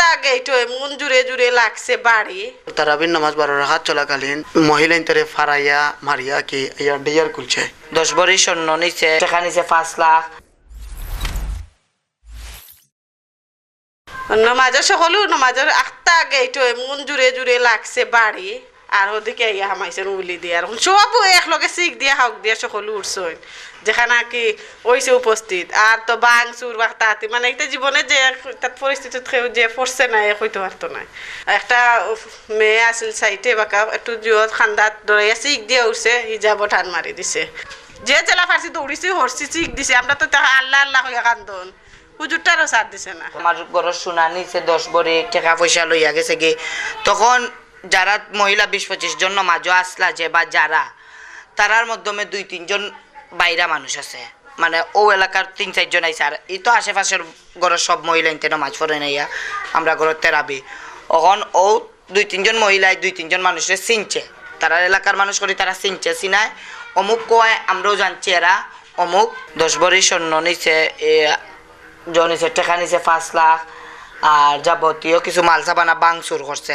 আখতা gate মন জুড়ে জুড়ে লাগছে বাড়ি। তারাবির নামাজ বারো রাখাত চলাকালীন মহিলা ইন্তরে ফারাইয়া মারিয়া কি ইয়ার ডিয়ার খুলছে। দশ ভরি স্বর্ণ নিছে টাকা নিছে পাঁচ লাখ। নমাজের সকলো নমাজের আখতা গেট মন জুড়ে জুড়ে লাগছে বাড়ি। আর ওদিকে ইয়া হামাইছে উলি দিয়ে। আর সব একলগে শিখ দিয়া হক দিয়া সকলো উঠছই যেখানে কি ওইছে উপস্থিত। আর তো বাং, চুর বা তাঁতি মানে একটা জীবনে যে তার পরিস্থিতিত যে পড়ছে না এ কইতে পারতো না একটা মেয়ে আছিল সাইটে বাকা একটু জিওত খান্দাত দৌড়াইয়া শিখ দিয়ে উঠছে হিজাব ঠান মারি দিছে। যে জেলা ফার্সি দৌড়িছে হরছি, শিখ দিছে। আমরা তো আল্লাহ আল্লাহ হইয়া কান্দন। হুজুরটারও সাথ দিছে না। আমার ঘরের সোনা নিছে দশ ভরি টাকা পয়সা লইয়া গেছে গে তখন যারা মহিলা বিশ পঁচিশ জন মাঝে আসলা যে বা যারা, তারার মাধ্যমে দুই তিনজন বাইরা মানুষ আছে। মানে ও এলাকার তিন চারজন আইসে আর এই তো আশেপাশের ঘরের সব মহিলা ইনতে নামাজ পড়ে নাইয়া আমরা ঘরের তেরাবি। এখন ও দুই তিনজন মহিলায় দুই তিনজন মানুষের চিনছে। তারা এলাকার মানুষ করে তারা চিনছে, চিনায়। অমুক কয়, আমরাও জানছি এরা। অমুক দশ ভরি স্বর্ণ নিছে, এ জনিছে টেকা নিছে পাঁচ লাখ। আর যাবতীয় কিছু মাল সাবানা বাংচুর করছে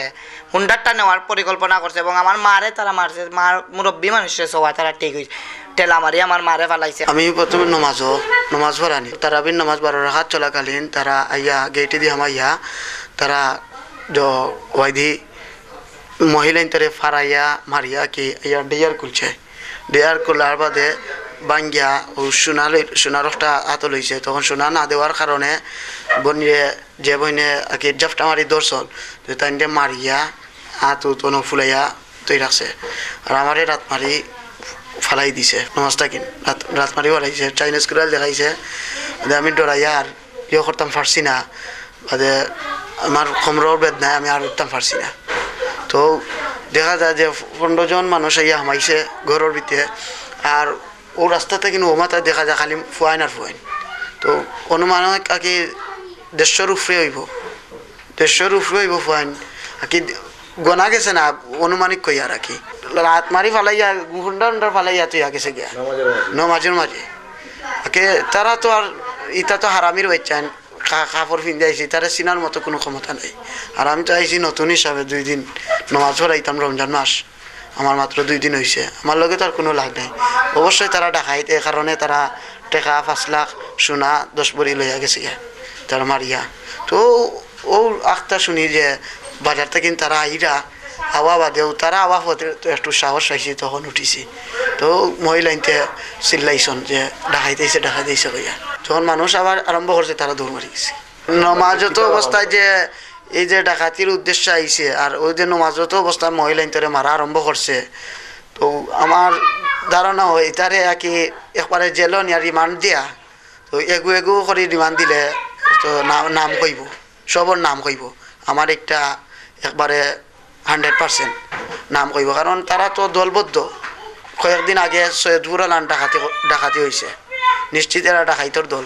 হুন্ডারটা নেওয়ার পরিকল্পনা করছে এবং আমার মারে তারা মারছে মার মুরব্বী মানুষের সবাই তারা ঠিক হয়েছে টেলা মারি আমার মারে ফেলাইছে আমি প্রথমে নমাজও নমাজ পড়ানি তারাবির নামাজ বারো রাখাত চলাকালীন তারা আইয়া গেটে দিয়ে হামাইয়া তারা ওয়াইদি মহিলা ইন্তরে ফারাইয়া মারিয়া কি ইয়ার ডিয়ার খুলছে ডিয়ার খোলার বাদে বাঙ্গিয়া ও সোনা সোনার একটা হাত লইছে তখন সোনা না দেওয়ার কারণে বনিয়ে যে বইনে কি জাফটা মারি দর্শন তো তাই মারিয়া হাত উতনো ফুলাইয়া তৈরি রাখছে। আর আমারে রাত মারি ফালাই দিছে নমাজটা কিন রাত রাত মারি ফালাইছে, চাইনিজ কুড়াল দেখাইছে। আমি ডরাইয়া আর ইয়ে করতাম পারছি না। বাদে আমার খমরর বেদ নাই, আমি আর উঠতাম পারছি না। তো দেখা যায় যে পনেরো জন মানুষ আইয়া হামাইছে ঘরের ভিতরে। আর ও রাস্তাতে কিন্তু ও মাথায় দেখা যায় খালি ফুয়াইন আর ফুয়াইন। তো অনুমান কি দেড়শোর উপরে হইব। দেড়শোর উপরে হইব ফুয়াইন। আকি গনা গেছে না অনুমানিক কই আর কি রাত মারি ফালাইয়া হুন্ডা হুন্ডার ফালাইয়া তুই গেছে গিয়া। নমাজের মাঝে। আকে তারা তো আর ইটা তো হারামির বাচ্চান কাপড় পিন্ধে আইছি তারা চিনার মতো কোনো ক্ষমতা নেই। আর আমি তো আইছি নতুন হিসাবে দুই দিন নমাজ পড়াইতাম রমজান মাস। আমার মাত্র দুই দিন হয়েছে আমার লগে তার কোনো লাভ নাই। অবশ্যই তারা ডাকাইতে কারণে তারা টেকা, পাঁচ লাখ সোনা, দশ বড়ি লইয়া গেছে তারা মারিয়া। তো ও আখটা শুনি যে বাজার থেকে তারা আইরা হাওয়া বাদেও তারা আওয়া তো একটু সাহস পাইছি, তখন উঠিছি। তো মহিলা ইনতে চিল্লাইছন যে ডাকাইতেছে ডাকাইতেছে কইয়া তখন মানুষ আবার আরম্ভ করছে, তারা দৌড় মারি গেছে। নমাজত অবস্থায় যে এই যে ডাকাতির উদ্দেশ্য আইছে, আর ওই যে নমাজত অবস্থায় মহিলা ইন্তরে মারা আরম্ভ করছে। তো আমার ধারণা হয় তারে কি একবারে জেলও নিয়ে রিমান্ড দিয়া, তো এগু এগু করে রিমান্ড দিলে তো নাম কইব সবর নাম কইব আমার একটা একবারে হান্ড্রেড পার্সেন্ট নাম কইব কারণ তারা তো দলবদ্ধ। কয়েকদিন আগে সৈয়দপুর আলান ডাকাতি ডাকাতি হয়েছে নিশ্চিত এরা ডাকাইতর দল।